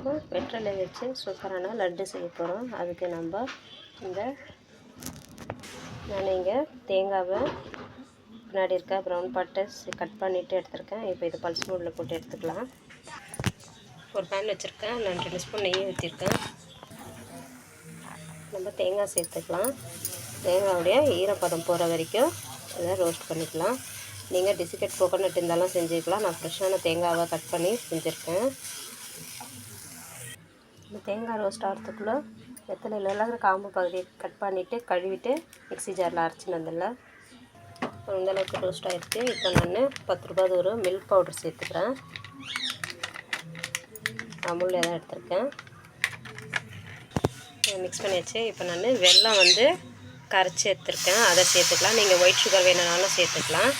இப்போ வெற்றிலை வச்சு சூப்பரான லட்டு செய்ய போகிறோம் அதுக்கு நம்ம இந்த நான் இங்கே தேங்காவை பின்னாடி இருக்க ப்ரௌன் பாட்டை கட் பண்ணிவிட்டு எடுத்திருக்கேன். இப்போ இது பல்ஸ் மூடில் போட்டு எடுத்துக்கலாம். ஒரு பேன் வச்சுருக்கேன். நான் ரெண்டு ஸ்பூன் நெய் ஊற்றிருக்கேன் நம்ம தேங்காய் சேர்த்துக்கலாம். தேங்காவுடைய ஈரப்பதம் போகிற வரைக்கும் இதை ரோஸ்ட் பண்ணிக்கலாம். நீங்கள் டிசிகட் கோகோனட் இருந்தாலும் செஞ்சுக்கலாம். நான் ஃப்ரெஷ்ஷான தேங்காவை கட் பண்ணி செஞ்சுருக்கேன். இந்த தேங்காய் ரோஸ்ட் ஆகிறதுக்குள்ளே வெத்தலையிலலாம் காம்பு பகுதியை கட் பண்ணிவிட்டு கழுவிட்டு மிக்ஸி ஜாரில் அரைச்சின்னு வந்துடல. இந்த அளவுக்கு ரோஸ்ட் ஆகிடுச்சு இப்போ நான் பத்து ரூபாய் ஒரு மில்க் பவுடர் சேர்த்துக்கிறேன். அமுல் தான் எடுத்திருக்கேன். மிக்ஸ் பண்ணி வச்சு இப்போ நான் வெல்லம் வந்து கரைச்சி எடுத்துருக்கேன். அதை சேர்த்துக்கலாம். நீங்கள் ஒயிட் சுகர் வேணுனாலும் சேர்த்துக்கலாம்.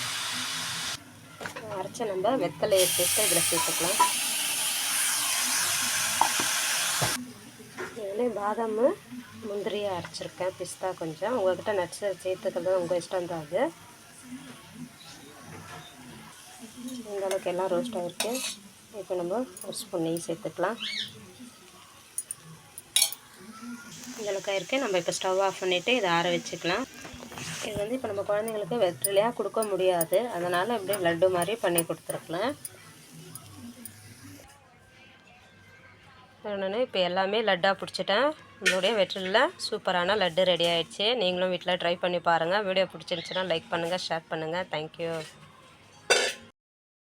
அரைச்ச நம்ம வெத்தலையை சேர்த்து இதில் சேர்த்துக்கலாம். இதில் பாதாம் முந்திரியை அரைச்சிருக்கேன் பிஸ்தா கொஞ்சம். உங்கள்கிட்ட நட்ஸ் சேர்த்துக்கிறது உங்கள் இஷ்டம் தான் அது. இந்த அளவுக்கு எல்லாம் ரோஸ்ட் ஆகிருக்கு இப்போ நம்ம ஒரு ஸ்பூன் நெய் சேர்த்துக்கலாம். இந்த அளவுக்கு நம்ம இப்போ ஸ்டவ் ஆஃப் பண்ணிவிட்டு இதை ஆற வச்சுக்கலாம். இது வந்து இப்போ நம்ம குழந்தைங்களுக்கு வெற்றிலையாக கொடுக்க முடியாது. அதனால் அப்படியே லட்டு மாதிரி பண்ணி கொடுத்துருக்கலாம். நான் இப்போ எல்லாமே லட்டாக பிடிச்சிட்டேன். உங்களுடைய வெற்றிலில் சூப்பரான லட்டு ரெடி ஆகிடுச்சு நீங்களும் வீட்டில் ட்ரை பண்ணி பாருங்கள் வீடியோ பிடிச்சிருந்துச்சுன்னா லைக் பண்ணுங்கள் ஷேர் பண்ணுங்கள் தேங்க்யூ